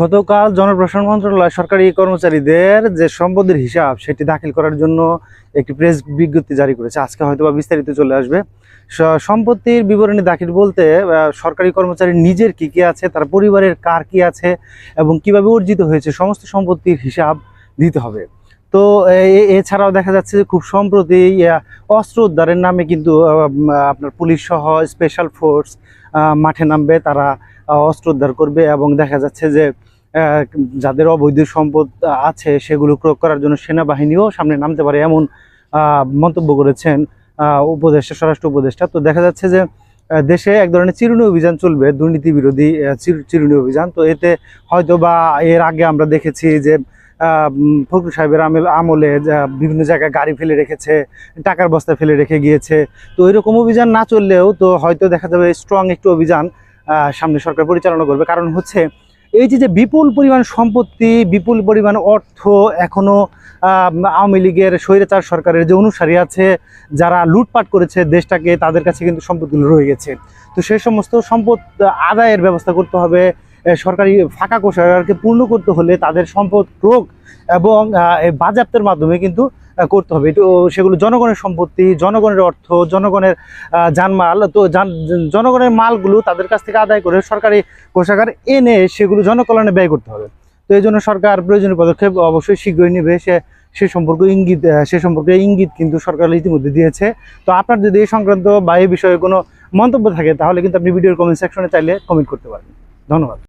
গতকাল জনপ্রশাসন মন্ত্রণালয় সরকারি কর্মচারীদের যে সম্পদের হিসাব সেটি দাখিল করার জন্য একটি প্রেস বিজ্ঞপ্তি জারি করেছে। আজকে হয়তো বা বিস্তারিত চলে আসবে। সম্পত্তির বিবরণী দাখিল বলতে সরকারি কর্মচারী নিজের কি কি আছে, তার পরিবারের কার কি আছে এবং কীভাবে অর্জিত হয়েছে, সমস্ত সম্পত্তির হিসাব দিতে হবে। তো এছাড়াও দেখা যাচ্ছে যে খুব সম্প্রতি অস্ত্র উদ্ধারের নামে কিন্তু আপনার পুলিশ সহ স্পেশাল ফোর্স মাঠে নামবে, তারা অস্ত্র উদ্ধার করবে এবং দেখা যাচ্ছে যে যাদের অবৈধ সম্পদ আছে, সেগুলো প্রয়োগ করার জন্য সেনাবাহিনীও সামনে নামতে পারে এমন মন্তব্য করেছেন উপদেষ্টা, স্বরাষ্ট্র উপদেষ্টা। তো দেখা যাচ্ছে যে দেশে এক ধরনের চিরুনি অভিযান চলবে, দুর্নীতি বিরোধী চিরুনি অভিযান। তো এতে হয়তো বা এর আগে আমরা দেখেছি যে ফখরুল সাহেবের আমল আমলে বিভিন্ন জায়গায় গাড়ি ফেলে রেখেছে, টাকার বস্তা ফেলে রেখে গিয়েছে। তো এরকম অভিযান না চললেও তো হয়তো দেখা যাবে স্ট্রং একটু অভিযান সামনে সরকার পরিচালনা করবে। কারণ হচ্ছে, এই যে যে বিপুল পরিমাণ সম্পত্তি, বিপুল পরিমাণ অর্থ এখনও আওয়ামী লীগের স্বৈরাচার সরকারের যে অনুসারী আছে, যারা লুটপাট করেছে দেশটাকে, তাদের কাছে কিন্তু সম্পদগুলো রয়ে গেছে। তো সেই সমস্ত সম্পদ, আদায়ের ব্যবস্থা করতে হবে সরকারি ফাঁকা কোষাগারকে পূর্ণ করতে হলে তাদের সম্পদ ক্রোক এবং বাজেয়াপ্তের মাধ্যমে কিন্তু করতে হবে। তো সেগুলো জনগণের সম্পত্তি জনগণের অর্থ জনগণের আহ, জানমাল তো জান- জনগণের মালগুলো তাদের কাছ থেকে আদায় করে সরকারি কোষাগার এনে সেগুলো জনকল্যাণে ব্যয় করতে হবে। তো এই জন্য সরকার প্রয়োজনীয় পদক্ষেপ অবশ্যই শীঘ্রই নেবে। সে সে সম্পর্কে ইঙ্গিত সে সম্পর্কে ইঙ্গিত কিন্তু সরকার ইতিমধ্যে দিয়েছে। তো আপনার যদি এই সংক্রান্ত বা এই বিষয়ে কোনো মন্তব্য থাকে তাহলে কিন্তু আপনি ভিডিওর কমেন্ট সেকশনে চাইলে কমেন্ট করতে পারেন ধন্যবাদ।